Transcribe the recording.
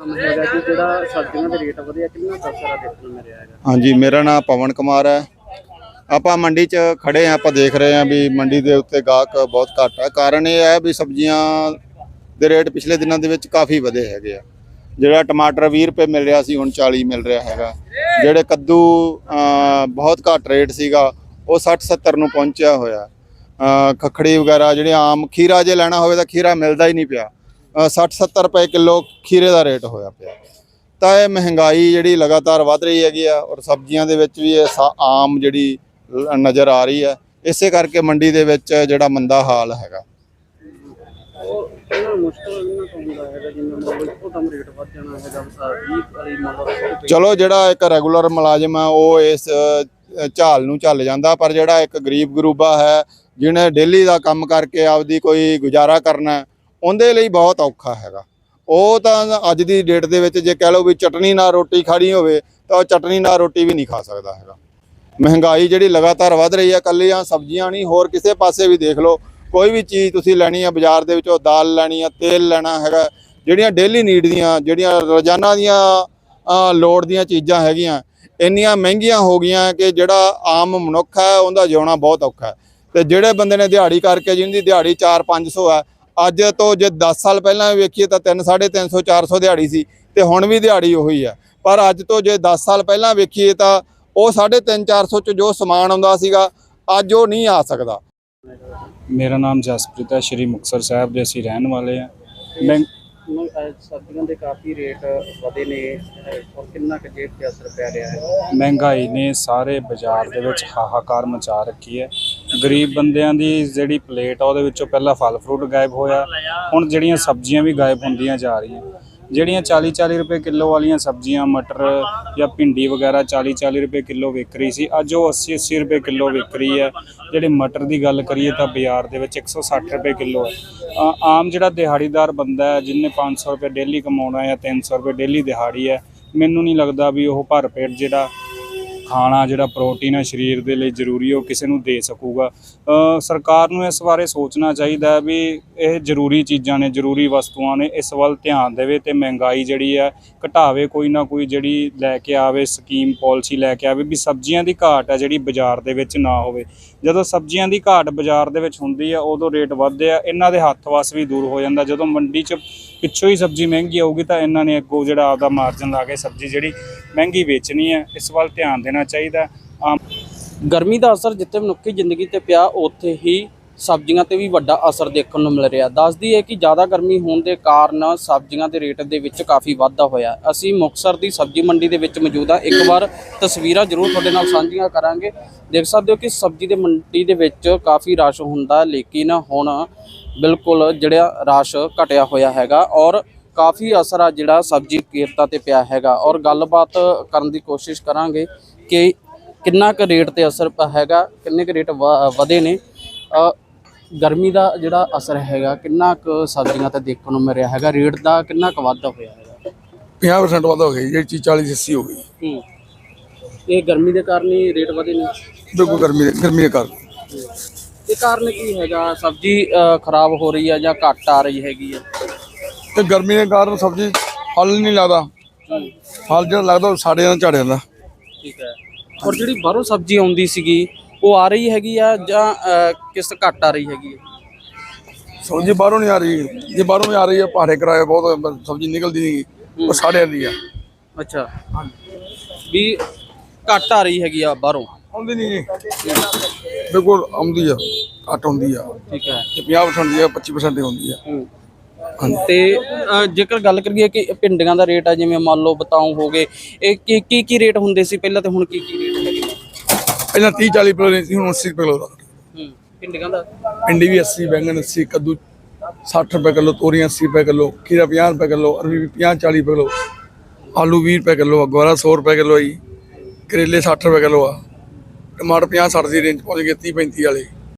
ਹੈਗਾ ਕਿ ਜਿਹੜਾ ਸਬਜ਼ੀਆਂ ਦੇ ਰੇਟ ਵਧਿਆ ਕਿੰਨਾ ਕੁ ਦੇਖਣ ਨੂੰ ਮਿਲਿਆ ਹੈਗਾ। ਹਾਂਜੀ ਮੇਰਾ ਨਾਮ ਪਵਨ ਕੁਮਾਰ ਹੈ। ਆਪਾਂ ਮੰਡੀ 'ਚ ਖੜੇ ਹਾਂ ਆਪਾਂ ਦੇਖ ਰਹੇ ਹਾਂ ਵੀ ਮੰਡੀ ਦੇ ਉੱਤੇ ਗਾਹਕ ਬਹੁਤ ਘੱਟ ਆ ਕਾਰਨ ਇਹ ਹੈ ਵੀ ਸਬਜ਼ੀਆਂ ਦੇ ਰੇਟ ਪਿਛਲੇ ਦਿਨਾਂ ਦੇ ਵਿੱਚ ਕਾਫੀ ਵਧੇ ਹੈਗੇ ਆ। ਜਿਹੜਾ ਟਮਾਟਰ 20 ਰੁਪਏ ਮਿਲ ਰਿਹਾ ਸੀ ਹੁਣ 40 ਮਿਲ ਰਿਹਾ ਹੈਗਾ। ਜਿਹੜੇ ਕੱਦੂ ਬਹੁਤ ਘੱਟ ਰੇਟ ਸੀਗਾ ਉਹ 60 70 ਨੂੰ ਪਹੁੰਚਿਆ ਹੋਇਆ। ਅਹ, ਖੱਖੜੀ ਵਗੈਰਾ ਜਿਹੜੇ ਆਮ ਖੀਰਾ ਜੇ ਲੈਣਾ ਹੋਵੇ ਤਾਂ ਖੀਰਾ ਮਿਲਦਾ ਹੀ ਨਹੀਂ ਪਿਆ। 60 70 ਰੁਪਏ ਕਿਲੋ ਖੀਰੇ ਦਾ ਰੇਟ ਹੋਇਆ ਪਿਆ। ਤਾਂ ਇਹ ਮਹਿੰਗਾਈ ਜਿਹੜੀ ਲਗਾਤਾਰ ਵੱਧ ਰਹੀ ਹੈਗੀ ਆ ਔਰ ਸਬਜ਼ੀਆਂ ਦੇ ਵਿੱਚ ਵੀ ਇਹ ਆਮ ਜਿਹੜੀ ਨਜ਼ਰ ਆ ਰਹੀ ਹੈ ਇਸੇ ਕਰਕੇ ਮੰਡੀ ਦੇ ਵਿੱਚ ਜਿਹੜਾ ਮੰਦਾ ਹਾਲ ਹੈਗਾ। ਉਹ ਇਹਨਾਂ ਨੂੰ ਮੁਸ਼ਕਲ ਇਹਨਾਂ ਤੋਂ ਹੁੰਦਾ ਹੈਗਾ ਜਿੰਨਾ ਮਤਲਬ ਇੱਕੋ ਦਮ ਰੇਟ ਵੱਧ ਜਾਣਾ ਹੈਗਾ 20 ਵਾਲੀ ਮਤਲਬ ਚਲੋ ਜਿਹੜਾ ਇੱਕ ਰੈਗੂਲਰ ਮੁਲਾਜ਼ਮ ਹੈ ਉਹ ਇਸ ਝਾਲ ਨੂੰ ਝੱਲ ਜਾਂਦਾ ਪਰ ਜਿਹੜਾ ਇੱਕ ਗਰੀਬ ਗਰੂਬਾ ਹੈ ਜਿਹਨੇ ਡੇਲੀ ਦਾ ਕੰਮ ਕਰਕੇ ਆਪਦੀ ਕੋਈ ਗੁਜ਼ਾਰਾ ਕਰਨਾ ਉਹਦੇ ਲਈ ਬਹੁਤ ਔਖਾ ਹੈਗਾ। ਉਹ ਤਾਂ ਅੱਜ ਦੀ ਡੇਟ ਦੇ ਵਿੱਚ ਜੇ ਕਹਿ ਲਓ ਵੀ ਚਟਨੀ ਨਾਲ ਰੋਟੀ ਖਾਣੀ ਹੋਵੇ, ਤਾਂ ਉਹ ਚਟਨੀ ਨਾਲ ਰੋਟੀ ਵੀ ਨਹੀਂ ਖਾ ਸਕਦਾ ਹੈਗਾ। ਮਹਿੰਗਾਈ ਜਿਹੜੀ ਲਗਾਤਾਰ ਵੱਧ ਰਹੀ ਹੈ ਕੱਲੀਆਂ ਸਬਜ਼ੀਆਂ ਨਹੀਂ, ਹੋਰ ਕਿਸੇ ਪਾਸੇ ਵੀ ਦੇਖ ਲਓ, ਕੋਈ ਵੀ ਚੀਜ਼ ਤੁਸੀਂ ਲੈਣੀ ਆ ਬਾਜ਼ਾਰ ਦੇ ਵਿੱਚੋਂ, ਦਾਲ ਲੈਣੀ ਆ, ਤੇਲ ਲੈਣਾ ਹੈਗਾ, ਜਿਹੜੀਆਂ ਡੇਲੀ ਨੀਡ ਦੀਆਂ, ਜਿਹੜੀਆਂ ਰੋਜ਼ਾਨਾ ਦੀਆਂ ਲੋੜ ਦੀਆਂ ਚੀਜ਼ਾਂ ਹੈਗੀਆਂ, ਇੰਨੀਆਂ ਮਹਿੰਗੀਆਂ ਹੋ ਗਈਆਂ ਕਿ ਜਿਹੜਾ ਆਮ ਮਨੁੱਖ ਹੈ, ਉਹਦਾ ਜਿਉਣਾ ਬਹੁਤ ਔਖਾ ਹੈ। ਤੇ ਜਿਹੜੇ ਬੰਦੇ ਨੇ ਦਿਹਾੜੀ ਕਰਕੇ, ਜਿਹਦੀ ਦਿਹਾੜੀ 4-500 ਹੈ ਅੱਜ ਤੋਂ ਜੇ 10 ਸਾਲ ਪਹਿਲਾਂ ਵੇਖੀਏ ਤਾਂ 3 350 400 ਦਿਹਾੜੀ ਸੀ ਤੇ ਹੁਣ ਵੀ ਦਿਹਾੜੀ ਉਹੀ ਹੈ ਪਰ ਅੱਜ ਤੋਂ ਜੇ 10 ਸਾਲ ਪਹਿਲਾਂ ਵੇਖੀਏ ਤਾਂ ਉਹ 350 400 ਚ ਜੋ ਸਮਾਨ ਆਉਂਦਾ ਸੀਗਾ ਅੱਜ ਉਹ ਨਹੀਂ ਆ ਸਕਦਾ। ਮੇਰਾ ਨਾਮ ਜਸਪ੍ਰੀਤ ਹੈ ਸ਼੍ਰੀ ਮੁਕਤਸਰ ਸਾਹਿਬ ਦੇ ਅਸੀਂ ਰਹਿਣ ਵਾਲੇ ਹਾਂ। ਮੈਂ ਸਬਜ਼ੀਆਂ ਦੇ ਕਾਫੀ ਰੇਟ ਵਧੇ ਨੇ ਅਹ, ਔਰ ਕਿੰਨਾ ਕੁ ਜੇਬ ਤੇ ਅਸਰ ਪੈ ਰਿਹਾ ਹੈ? ਮਹਿੰਗਾਈ ਨੇ ਸਾਰੇ ਬਾਜ਼ਾਰ ਦੇ ਵਿੱਚ ਹਾਹਾਕਾਰ ਮਚਾ ਰੱਖੀ ਹੈ। ਗਰੀਬ ਬੰਦਿਆਂ ਦੀ ਜਿਹੜੀ ਪਲੇਟ ਆ, ਉਹਦੇ ਵਿੱਚੋਂ ਪਹਿਲਾਂ ਫਲ ਫਰੂਟ ਗਾਇਬ ਹੋਇਆ। ਹੁਣ ਜਿਹੜੀਆਂ ਸਬਜ਼ੀਆਂ ਵੀ ਗਾਇਬ ਹੁੰਦੀਆਂ ਜਾ ਰਹੀਆਂ। ਜਿਹੜੀਆਂ 40 40 ਰੁਪਏ ਕਿਲੋ ਵਾਲੀਆਂ ਸਬਜ਼ੀਆਂ, ਮਟਰ ਜਾਂ ਭਿੰਡੀ ਵਗੈਰਾ 40 40 ਰੁਪਏ ਕਿਲੋ ਵਿਕ ਰਹੀ ਸੀ, ਅੱਜ ਉਹ 80 80 ਰੁਪਏ ਕਿਲੋ ਵਿਕ ਰਹੀ ਹੈ। ਜਿਹੜੇ ਮਟਰ ਦੀ ਗੱਲ ਕਰੀਏ ਤਾਂ ਬਾਜ਼ਾਰ ਦੇ ਵਿੱਚ 160 ਰੁਪਏ ਕਿਲੋ ਹੈ। ਆ- ਆਮ ਜਿਹੜਾ ਦਿਹਾੜੀਦਾਰ ਬੰਦਾ ਹੈ, ਜਿਹਨੇ 500 ਰੁਪਏ ਡੇਲੀ ਕਮਾਉਣਾ ਹੈ ਜਾਂ 300 ਰੁਪਏ ਡੇਲੀ ਦਿਹਾੜੀ ਹੈ, ਮੈਨੂੰ ਨਹੀਂ ਲੱਗਦਾ ਵੀ ਉਹ ਭਰ ਪੇਟ ਜਿਹੜਾ ਖਾਣਾ, ਜਿਹੜਾ ਪ੍ਰੋਟੀਨ ਹੈ ਸਰੀਰ ਦੇ ਲਈ ਜ਼ਰੂਰੀ ਉਹ ਕਿਸੇ ਨੂੰ ਦੇ ਸਕੂਗਾ। ਸਰਕਾਰ ਨੂੰ ਇਸ ਬਾਰੇ ਸੋਚਣਾ ਚਾਹੀਦਾ ਵੀ ਇਹ ਜ਼ਰੂਰੀ ਚੀਜ਼ਾਂ ਨੇ, ਜ਼ਰੂਰੀ ਵਸਤੂਆਂ ਨੇ, ਇਸ ਵੱਲ ਧਿਆਨ ਦੇਵੇ ਤੇ ਮਹਿੰਗਾਈ ਜਿਹੜੀ ਹੈ ਘਟਾਵੇ, ਕੋਈ ਨਾ ਕੋਈ ਜਿਹੜੀ ਲੈ ਕੇ ਆਵੇ, ਸਕੀਮ, ਪਾਲਿਸੀ ਲੈ ਕੇ ਆਵੇ, ਵੀ ਸਬਜ਼ੀਆਂ ਦੀ ਘਾਟ ਹੈ ਜਿਹੜੀ ਬਾਜ਼ਾਰ ਦੇ ਵਿੱਚ ਨਾ ਹੋਵੇ। ਜਦੋਂ ਸਬਜ਼ੀਆਂ ਦੀ ਘਾਟ ਬਾਜ਼ਾਰ ਦੇ ਵਿੱਚ ਹੁੰਦੀ ਆ ਉਦੋਂ ਰੇਟ ਵੱਧਦੇ ਆ, ਇਹਨਾਂ ਦੇ ਹੱਥ ਵਸ ਵੀ ਦੂਰ ਹੋ ਜਾਂਦਾ। ਜਦੋਂ ਮੰਡੀ 'ਚ ਪਿੱਛੋਂ ਹੀ ਸਬਜ਼ੀ ਮਹਿੰਗੀ ਆਊਗੀ ਤਾਂ ਇਹਨਾਂ ਨੇ ਅੱਗੋਂ ਜਿਹੜਾ ਆਪਦਾ ਮਾਰਜਨ ਲਾ ਕੇ ਸਬਜ਼ੀ ਜਿਹੜੀ ਮਹਿੰਗੀ ਵੇਚਣੀ ਹੈ, ਇਸ ਵੱਲ ਧਿਆਨ ਦੇਣਾ ਚਾਹੀਦਾ। ਆਮ ਗਰਮੀ ਦਾ ਅਸਰ ਜਿੱਥੇ ਮਨੁੱਖੀ ਜ਼ਿੰਦਗੀ ਤੇ ਪਿਆ, ਉੱਥੇ ਹੀ ਸਬਜ਼ੀਆਂ ਤੇ ਵੀ ਵੱਡਾ ਅਸਰ ਦੇਖਣ ਨੂੰ ਮਿਲ ਰਿਹਾ। ਦੱਸਦੀ ਹੈ ਕਿ ਜ਼ਿਆਦਾ ਗਰਮੀ ਹੋਣ ਦੇ ਕਾਰਨ ਸਬਜ਼ੀਆਂ ਦੇ ਰੇਟ ਦੇ ਵਿੱਚ ਕਾਫੀ ਵਾਧਾ ਹੋਇਆ। ਅਸੀਂ ਮੁਕਤਸਰ ਦੀ ਸਬਜ਼ੀ ਮੰਡੀ ਦੇ ਵਿੱਚ ਮੌਜੂਦ ਹਾਂ। ਇੱਕ ਵਾਰ ਤਸਵੀਰਾਂ ਜ਼ਰੂਰ ਤੁਹਾਡੇ ਨਾਲ ਸਾਂਝੀਆਂ ਕਰਾਂਗੇ। ਦੇਖ ਸਕਦੇ ਹੋ ਕਿ ਸਬਜ਼ੀ ਦੇ ਮੰਡੀ ਦੇ ਵਿੱਚ ਕਾਫੀ ਰਸ਼ ਹੁੰਦਾ, ਲੇਕਿਨ ਹੁਣ ਬਿਲਕੁਲ ਜਿਹੜਾ ਰਸ਼ ਘਟਿਆ ਹੋਇਆ ਹੈਗਾ ਔਰ ਕਾਫੀ ਅਸਰ ਆ ਜਿਹੜਾ ਸਬਜ਼ੀ ਕੀਮਤਾਂ ਤੇ ਪਿਆ ਹੈਗਾ। ਔਰ ਗੱਲਬਾਤ ਕਰਨ ਦੀ ਕੋਸ਼ਿਸ਼ ਕਰਾਂਗੇ ਕਿ ਕਿੰਨਾ ਕੁ ਰੇਟ ਤੇ ਅਸਰ ਹੈਗਾ, ਕਿੰਨੇ ਕੁ ਰੇਟ ਵ- ਵਧੇ ਨੇ। ਗਰਮੀ ਦਾ ਜਿਹੜਾ ਅਸਰ ਹੈਗਾ ਕਿੰਨਾ ਕੁ ਸਬਜ਼ੀਆਂ ਤੇ ਦੇਖਣ ਨੂੰ ਮਿਲ ਰਿਹਾ ਹੈਗਾ? ਰੇਟ ਦਾ ਕਿੰਨਾ ਕੁ ਵਾਧਾ ਹੋਇਆ ਹੈਗਾ? 50% ਵਾਧਾ ਹੋ ਗਿਆ ਜੀ, ਜਿਹੜੀ ਚੀਜ਼ 40 80 ਹੋ ਗਈ। ਹੂੰ। ਇਹ ਗਰਮੀ ਦੇ ਕਾਰਨ ਹੀ ਰੇਟ ਵਧੇ ਨੇ? ਬਿਲਕੁਲ ਗਰਮੀ ਦੇ ਗਰਮੀ ਦੇ ਕਾਰਨ। ਇਹ ਕਾਰਨ ਕੀ ਹੈਗਾ? ਸਬਜ਼ੀ ਅ, ਖਰਾਬ ਹੋ ਰਹੀ ਹੈ ਜਾਂ ਘੱਟ ਆ ਰਹੀ ਹੈਗੀ ਹੈ ਤੇ ਗਰਮੀ ਦੇ ਕਾਰਨ ਸਬਜ਼ੀ ਫਲ ਨਹੀਂ ਲੱਗਦਾ। ਹੂੰ। ਫਲ ਜਿਹੜਾ ਲੱਗਦਾ ਉਹ ਸਾਡੇ ਨਾਲ ਝੜ ਜਾਂਦਾ ਠੀਕ ਹੈ। ਔਰ ਜਿਹੜੀ ਬਾਹਰੋਂ ਸਬਜ਼ੀ ਆਉਂਦੀ ਸੀਗੀ ਉਹ ਆ ਰਹੀ ਹੈਗੀ ਆ ਜਾਂ ਅ, ਕਿਸ ਘੱਟ ਆ ਰਹੀ ਹੈਗੀ ਹੈ ਸਬਜ਼ੀ ਬਾਹਰੋਂ ਨਹੀਂ ਆ ਰਹੀ। ਜੇ ਬਾਹਰੋਂ ਵੀ ਆ ਰਹੀ ਹੈ ਭਾਰੇ ਕਿਰਾਏ ਬਹੁਤ ਸਬਜ਼ੀ ਨਿਕਲਦੀ ਨਹੀਂ। ਉਹ ਸਾਡੇ ਆਂਦੀ ਆ। ਅੱਛਾ। ਵੀ ਘੱਟ ਆ ਰਹੀ ਹੈਗੀ ਆ ਬਾਹਰੋਂ? ਆਉਂਦੀ ਨਹੀਂ ਜੀ। ਬਿਲਕੁਲ ਆਉਂਦੀ ਆ ਘੱਟ ਹੁੰਦੀ ਆ। ਠੀਕ ਹੈ। ਤੇ 50% ਦੀ ਆ 25% ਦੀ ਹੁੰਦੀ ਆ। ਹੂੰ। ਹਾਂਜੀ। ਤੇ ਅ, ਜੇਕਰ ਗੱਲ ਕਰੀਏ ਕਿ ਭਿੰਡੀਆਂ ਦਾ ਰੇਟ ਆ ਜਿਵੇਂ ਮੰਨ ਲਓ ਬਤਾਉ ਹੋ ਗਏ ਇਹ ਕੀ ਕੀ ਕੀ ਰੇਟ ਹੁੰਦੇ ਸੀ? ਪਹਿਲਾਂ ਤੇ ਹੁਣ ਕੀ ਕੀ ਰੇਟ? ਪਹਿਲਾਂ 30 40 ਕਿਲੋ ਨਹੀਂ ਸੀ ਹੁਣ 80 ਰੁਪਏ ਕਿਲੋ ਦਾ। ਹੂੰ ਭਿੰਡੀਆਂ ਦਾ ਭਿੰਡੀ ਵੀ 80 ਬੈਂਗਣ 80 ਕੱਦੂ 60 ਰੁਪਏ ਕਿਲੋ ਤੋਰੀਆਂ 80 ਰੁਪਏ ਕਿਲੋ ਖੀਰਾ 50 ਰੁਪਏ ਕਿਲੋ ਅਰਬੀ ਵੀ 50 40 ਰੁਪਏ ਕਿਲੋ ਆਲੂ 20 ਰੁਪਏ ਕਿਲੋ ਗਵਾਰਾ 100 ਰੁਪਏ ਕਿਲੋ ਜੀ ਕਰੇਲੇ 60 ਰੁਪਏ ਕਿਲੋ ਆ ਟਮਾਟਰ 50 60 ਦੀ ਰੇਂਜ ਪਹੁੰਚ ਗਏ 30 35 ਵਾਲੇ।